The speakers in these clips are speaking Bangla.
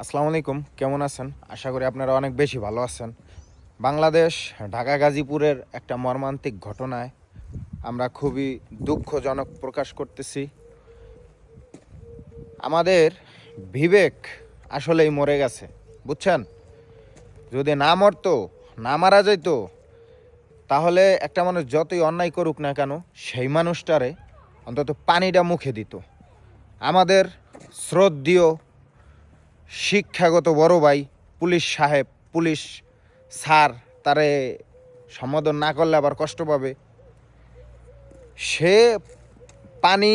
আসসালামু আলাইকুম, কেমন আছেন? আশা করি আপনারা অনেক বেশি ভালো আছেন। বাংলাদেশ, ঢাকা, গাজীপুরের একটা মর্মান্তিক ঘটনায় আমরা খুবই দুঃখজনক প্রকাশ করতেছি। আমাদের বিবেক আসলেই মরে গেছে, বুঝছেন? যদি না মরতো, না মারা যাইতো, তাহলে একটা মানুষ যতই অন্যায় করুক না কেন, সেই মানুষটারে অন্তত পানিটা মুখে দিত। আমাদের শ্রদ্ধীয় শিক্ষাগত বড় ভাই, পুলিশ সাহেব, পুলিশ স্যার, তারে সম্বোধন না করলে আবার কষ্ট পাবে। সে পানি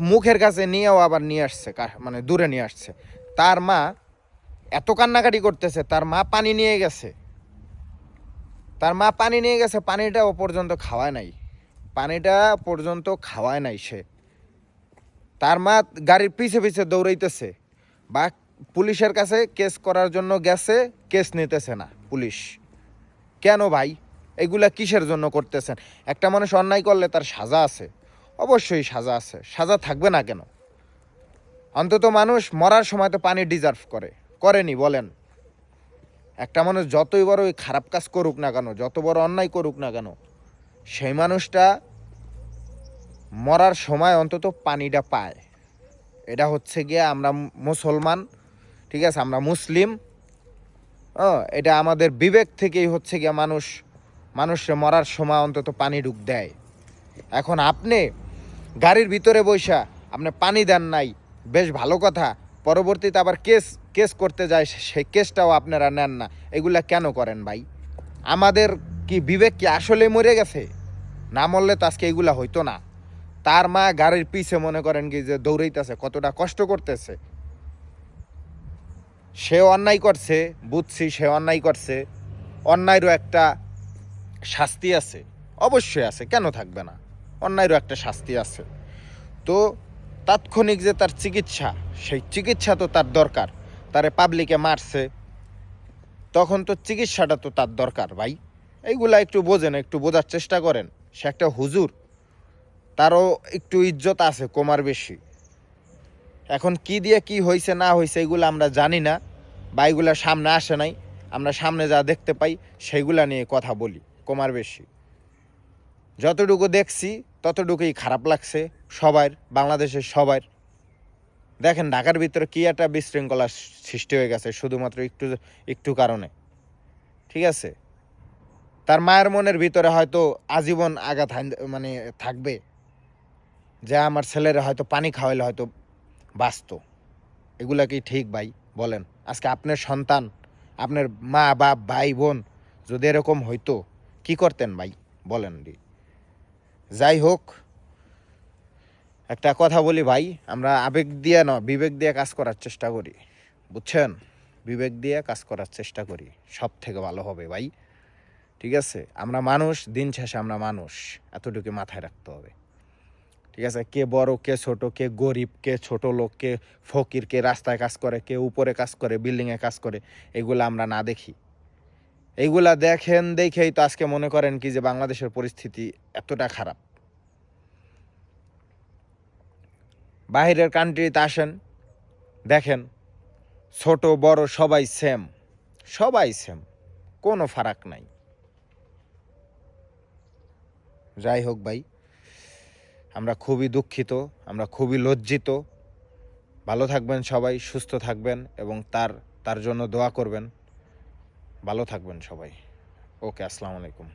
মুখের কাছে নিয়েও আবার নিয়ে আসছে মানে দূরে নিয়ে আসছে। তার মা এত কান্নাকাটি করতেছে, তার মা পানি নিয়ে গেছে। তার মা পানি নিয়ে গেছে পানিটাও পর্যন্ত খাওয়ায় নাই। পানিটা পর্যন্ত খাওয়ায় নাই সে। তার মা গাড়ির পিছে পিছে দৌড়াইতেছে। বা পুলিশের কাছে কেস করার জন্য গেছে, কেস নিতেছে না পুলিশ। কেন ভাই? এগুলা কিসের জন্য করতেছেন? একটা মানুষ অন্যায় করলে তার সাজা আছে। অবশ্যই সাজা আছে। সাজা থাকবে না কেন? অন্তত মানুষ মরার সময় তো পানি ডিজার্ভ করে। করেনি, বলেন। একটা মানুষ যতই বড় ওই খারাপ কাজ করুক না কেন, যত বড় অন্যায় করুক না কেন, সেই মানুষটা মরার সময় অন্তত পানিটা পায়। এটা হচ্ছে গিয়ে আমরা মুসলমান ঠিক আছে? আমরা মুসলিম। এটা আমাদের বিবেক থেকেই হচ্ছে গিয়ে মানুষ, মানুষে মরার সময় অন্তত পানি ঢুক দেয়। এখন আপনি গাড়ির ভিতরে বৈশা আপনি পানি দেন নাই, বেশ ভালো কথা। পরবর্তীতে আবার কেস কেস করতে যায় সেই কেসটাও আপনারা নেন না। এগুলা কেন করেন ভাই? আমাদের কি বিবেক কি আসলে মরে গেছে? না মরলে তো আজকে এগুলা হইতো না। তার মা গাড়ির পিছে মনে করেন কি যে দৌড়াইতেছে, কতটা কষ্ট করতেছে। সে অন্যায় করছে, বুঝছি সে অন্যায় করছে, অন্যায়েরও একটা শাস্তি আছে, অবশ্যই আছে, কেন থাকবে না? অন্যায়েরও একটা শাস্তি আছে। তো তাৎক্ষণিক যে তার চিকিৎসা, সেই চিকিৎসা তো তার দরকার, তারে পাবলিকে মারছে, তখন তো চিকিৎসাটা তো তার দরকার ভাই। এইগুলা একটু বোঝেন, একটু বোঝার চেষ্টা করেন। সে একটা হুজুর, তারও একটু ইজ্জত আছে, কমার বেশি। এখন কি দিয়ে কি হয়েছে না হয়েছে এগুলো আমরা জানি না। বা এগুলা সামনে আসে নাই। আমরা সামনে যা দেখতে পাই সেইগুলা নিয়ে কথা বলি কমার বেশি। যতটুকু দেখছি, ততটুকুই খারাপ লাগছে সবার, বাংলাদেশের সবার। দেখেন ঢাকার ভিতরে কী একটা বিশৃঙ্খলা সৃষ্টি হয়ে গেছে, শুধুমাত্র একটু একটু কারণে। ঠিক আছে? তার মায়ের মনের ভিতরে হয়তো আজীবন আঘাত মানে থাকবে। যে আমার ছেলেরা হয়তো পানি খাওয়াইলে হয়তো বাঁচত এগুলা কি ঠিক ভাই? বলেন। আজকে আপনার সন্তান, আপনার মা, বাপ, ভাই, বোন যদি এরকম হইতো, কি করতেন ভাই? বলেন দি। যাই হোক, একটা কথা বলি ভাই, আমরা আবেগ দিয়ে না বিবেক দিয়ে কাজ করার চেষ্টা করি। বুঝছেন? বিবেক দিয়ে কাজ করার চেষ্টা করি। সব থেকে ভালো হবে ভাই। ঠিক আছে? আমরা মানুষ, দিন শেষে আমরা মানুষ। এতটুকু মাথায় রাখতে হবে। ঠিক আছে? কে বড়, কে ছোট, কে গরিব, কে ছোট লোক, কে ফকির, কে রাস্তায় কাজ করে, কে উপরে কাজ করে বিল্ডিংয়ে কাজ করে, এগুলো আমরা না দেখি। এইগুলা দেখেন দেখেই তো আজকে মনে করেন কি যে বাংলাদেশের পরিস্থিতি এতটা খারাপ। বাইরের কান্ট্রিতে আসেন, দেখেন, ছোট, বড়, সবাই সেম সবাই সেম কোনো ফারাক নাই। যাই হোক ভাই। আমরা খুবই দুঃখিত, আমরা খুবই লজ্জিত। ভালো থাকবেন সবাই, সুস্থ থাকবেন এবং তার তার জন্য দোয়া করবেন। ভালো থাকবেন সবাই। ওকে, আসসালামু আলাইকুম।